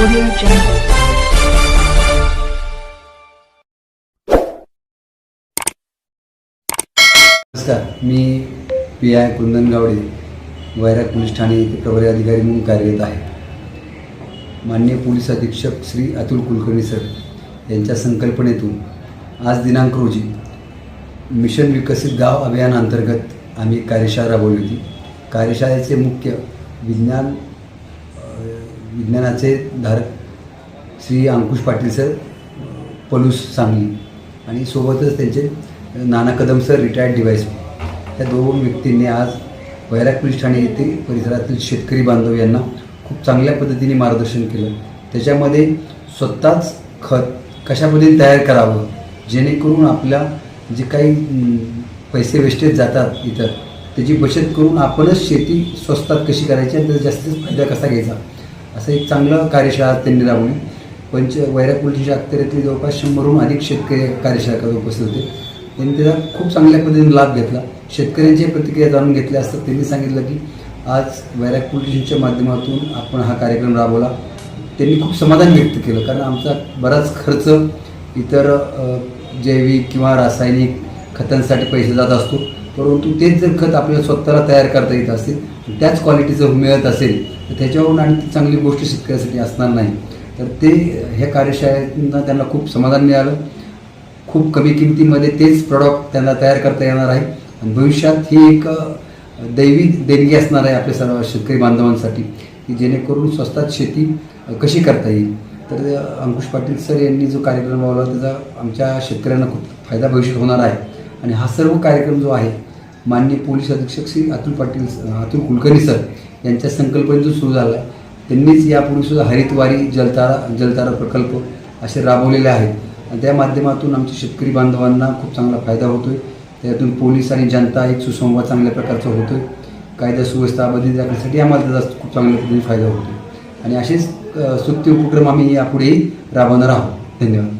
Audio Jungle. नमस्कार मी P I Kundan Gawade Vairag police Thane येथे प्रभारी अधिकारी म्हणून कार्यरत आहे माननीय पोलीस अधीक्षक श्री अतुल कुलकर्णी सर यांच्या संकल्पनेतून आज दिनांक रोजी मिशन विकसित गाव अभियानांतर्गत आम्ही कार्यशाळा राबवली होती कार्यशाळेचे मुख्य विज्ञान विज्ञानाचे धारक श्री अंकुश पाटील सर पलूस सांगली. आणि सोबतच त्यांचे नाना कदम सर रिटायर्ड डिवाईस या दोन व्यक्तींनी आज वैराग पोलीस ठाणे येथे परिसरातील शेतकरी बांधव यांना खूप चांगल्या पद्धतीने मार्गदर्शन केलं. त्याच्यामध्ये स्वतःच खत कशा पद्धतीने तयार करावं? जेणेकरून आपल्या जे काही पैसे वेस्टेज जातात इतर त्याची बचत करून आपणच शेती स्वस्तात कशी करायची आणि त्याचा जास्तीत फायदा कसा घ्यायचा? असं एक चांगलं कार्यशाळा त्यांनी राबवली. पंच वैराग पोलीसच्या अखत्यारीतले जवळपास शंभरहून अधिक शेतकरी कार्यशाळा उपस्थित होते. त्यांनी त्याचा खूप चांगल्या पद्धतीने लाभ घेतला. शेतकऱ्यांची प्रतिक्रिया जाणून घेतल्या असतात त्यांनी सांगितलं की आज वैराग पोलिसांच्या माध्यमातून आपण हा कार्यक्रम राबवला. त्यांनी खूप समाधान व्यक्त केलं कारण आमचा बराच खर्च इतर जैविक किंवा रासायनिक खतांसाठी पैसे जात असतो. परंतु तेच जर खत आपल्याला स्वतःला तयार करता येत असतील त्याच क्वालिटीचं मिळत असेल तर त्याच्यावरून आणखी चांगली गोष्ट शेतकऱ्यासाठी असणार नाही. तर ते ह्या कार्यशाळेतनं त्यांना खूप समाधान मिळालं. खूप कमी किमतीमध्ये तेच प्रॉडक्ट त्यांना तयार करता येणार आहे. आणि भविष्यात ही एक दैवी देणगी असणार आहे आपल्या सर्व शेतकरी बांधवांसाठी की जेणेकरून स्वस्तात शेती कशी करता येईल. तर अंकुश पाटील सर यांनी जो कार्यक्रम लावला त्याचा आमच्या शेतकऱ्यांना खूप फायदा भविष्यात होणार आहे. आणि हा सर्व कार्यक्रम जो आहे माननीय पोलीस अधीक्षक श्री अतुल पाटील अतुल कुलकर्णी सर यांच्या संकल्पने जो सुरू झाला आहे. त्यांनीच यापूर्वी सुद्धा हरितवारी जलतारा जलतारा प्रकल्प असे राबवलेले आहेत. आणि त्या माध्यमातून आमच्या शेतकरी बांधवांना खूप चांगला फायदा होतोय. त्यातून पोलीस आणि जनता एक सुसंवाद चांगल्या प्रकारचा होतोय. कायदा सुव्यवस्था अबाधित राखण्यासाठी आम्हाला त्याचा खूप चांगल्या पद्धतीने फायदा होतो आणि असेच अ, उपक्रम आम्ही यापुढेही राबवणार आहोत. धन्यवाद.